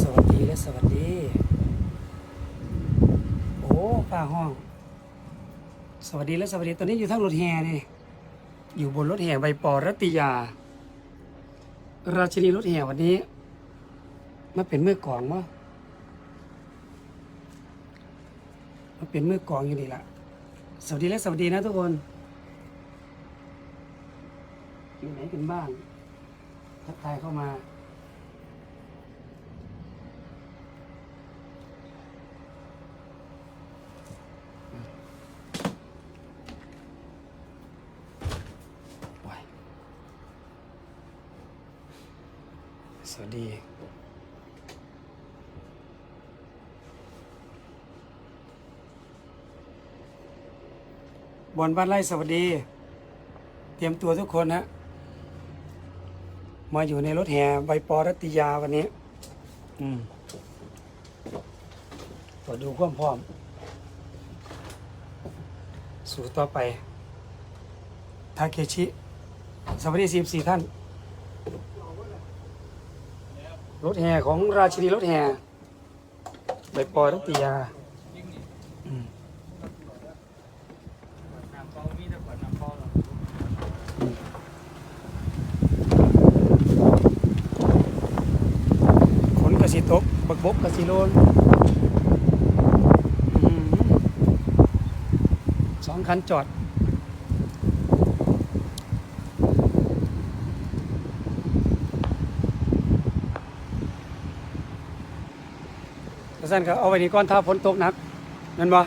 สวัสดีและสวัสดี โอ้ป้าห้อง สวัสดีและสวัสดี ตอนนี้อยู่ทั้งรถแห่นี่ อยู่บนรถแห่ใบปอรัติยา ราชินีรถแห่วันนี้มาเป็นมือกองวะมาเป็นมือกองอยู่นี่ละสวัสดีและสวัสดีนะทุกคน อยู่ไหนกันบ้างทักทายเข้ามา สวัสดี บอลบ้านไร่สวัสดี เตรียมตัวทุกคนฮะมาอยู่ในรถแห่ใบปอรัตติยาวันนี้ อืมตรวจดูความพร้อม สู่ต่อไป ทาเคชิ สวัสดีสิบสี่ท่าน รถแห่ของราชินีรถแห่ใบปอรัตติยาขนกระสิตกบักบกกระสิโลนสองคันจอด กระ สันก็เอาไว้นี่ก่อนถ้าฝนตกหนักนั่นบ่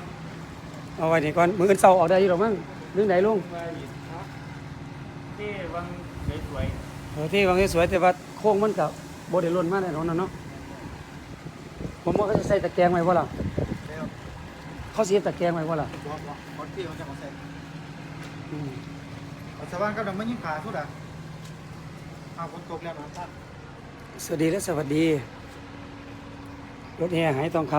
เอาไว้นี่ก่อนมืออื่นเศร้าออกได้อยู่หรอกมั้งเรื่องไหนลุงที่วังสวยเออที่วางสวยๆแต่ว่าโค้งมันกับโบเดล้นมากแน่นอนนะเนาะผมว่าเขาจะใส่ตะแกรงไว้บ่ล่ะๆแล้วเขาเสียตะแกรงไว้บ่ล่ะตัวคนที่เขาจะมาใส่อืมเอาสว่านกับดำมันยิ่งขาสุดอะเอาคนตกแล้วนะท่านสวัสดีและสวัสดี รถแห่หายทองค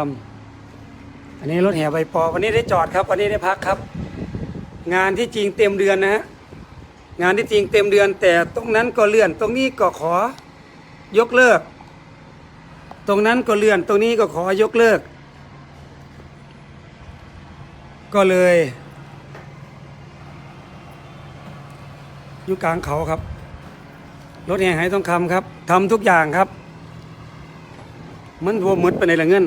ำอันนี้รถแห่ใบปอวันนี้ได้จอดครับ วันนี้ได้พักครับ งานที่จริงเต็มเดือนนะฮะงานที่จริงเต็มเดือน แต่ตรงนั้นก็เลื่อน ตรงนี้ก็ขอยกเลิก ตรงนั้นก็เลื่อน ตรงนี้ก็ขอยกเลิก ก็เลยอยู่กลางเขาครับ รถแห่หายทองคำครับทำทุกอย่างครับ มันรวมหมดไปในละเงิน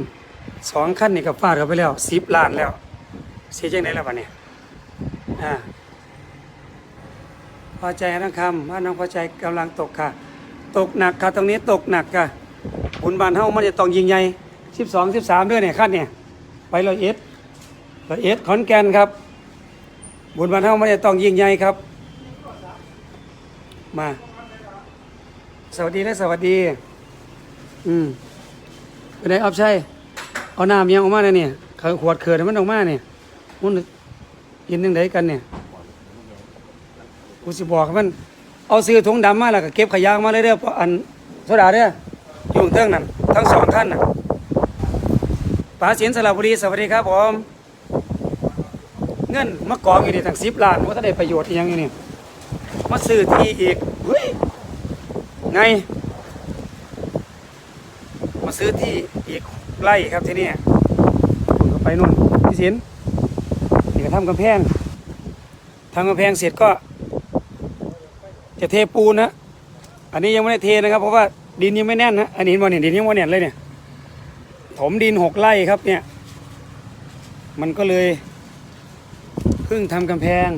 สองขั้นนี่กับฟาดเข้าไปแล้วสิบล้านแล้วเสียใจไหนแล้ววะเนี่ยอ่าพอใจทั้งคำว่าน้องพอใจกำลังตกค่ะ ตกหนักค่ะตรงนี้ตกหนักค่ะบุญบานเฮามันจะต้องยิงใหญ่สิบสองสิบสามด้วยเนี่ยขั้นเนี่ยไปร้อยเอ็ดร้อยเอ็ดขอนแก่นครับ บุญบานเฮามันจะต้องยิงใหญ่ครับ มา สวัสดีและสวัสดี อืม เป็นออฟใช่เอาน้ำยังออกมาเนี่ยเนี่ยเขาขวดเขื่อนมันออกมาเนี่ยมันกินยังไงกันเนี่ยกูสิบอกมัน เอาซื้อถุงดำมาแล้วก็เก็บขยะมาเลยเด้อเพราะอันโซดาเด้ออยู่เทิงนั่นทั้งสองท่านน่ะป๋าเสียนสระบุรีสวัสดีครับผมเงินมากองอยู่นี่ทั้งสิบล้านว่าถ้าได้ประโยชน์ย่างอยู่นี่มาซื้อที่อีกเฮ้ยไง มาซื้อที่อีกไร่ครับที่นี่คุณก็ไปนู่นพี่สินนี่ก็ทำกำแพงทำกำแพงเสร็จก็ จะเทปูนนะอันนี้ยังไม่ได้เทนะครับ เพราะว่าดินยังไม่แน่นนะอันนี้เห็นบ่เนี่ยดินยังไม่แน่นเลยเนี่ยถมดินหกไร่ครับเนี่ย มันก็เลยเพิ่งทำกำแพง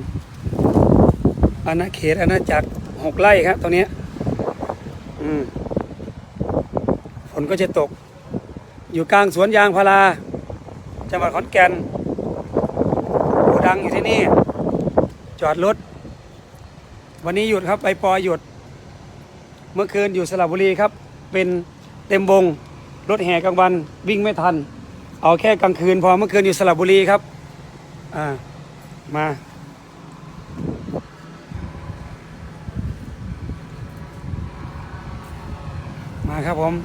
อาณาเขตอาณาจักรหกไร่ครับตรงเนี้ยอืม ฝนก็จะตก อยู่กลางสวนยางพาราจังหวัดขอนแก่นโกดังอยู่ที่นี่ จอดรถ วันนี้หยุดครับไปปอหยุด เมื่อคืนอยู่สระบุรีครับ เป็นเต็มวงรถแห่กลางวันวิ่งไม่ทัน เอาแค่กลางคืนพอเมื่อคืนอยู่สระบุรีครับ อ่า มามาครับผม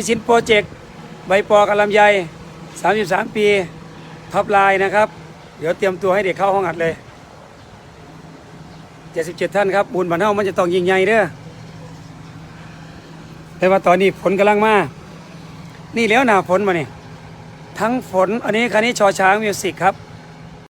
พิชิตโปรเจกต์ใบปอกับลำไย33 ปีท็อปไลน์นะครับ เดี๋ยวเตรียมตัวให้เด็กเข้าห้องอัดเลย 77 ท่านครับบุญบันเทามันจะต้องยิงใหญ่เด้อแต่ว่าตอนนี้ฝนกำลังมา นี่แล้วหนาฝนมาเนี่ยทั้งฝนอันนี้คันนี้ชอช้างมิวสิกครับ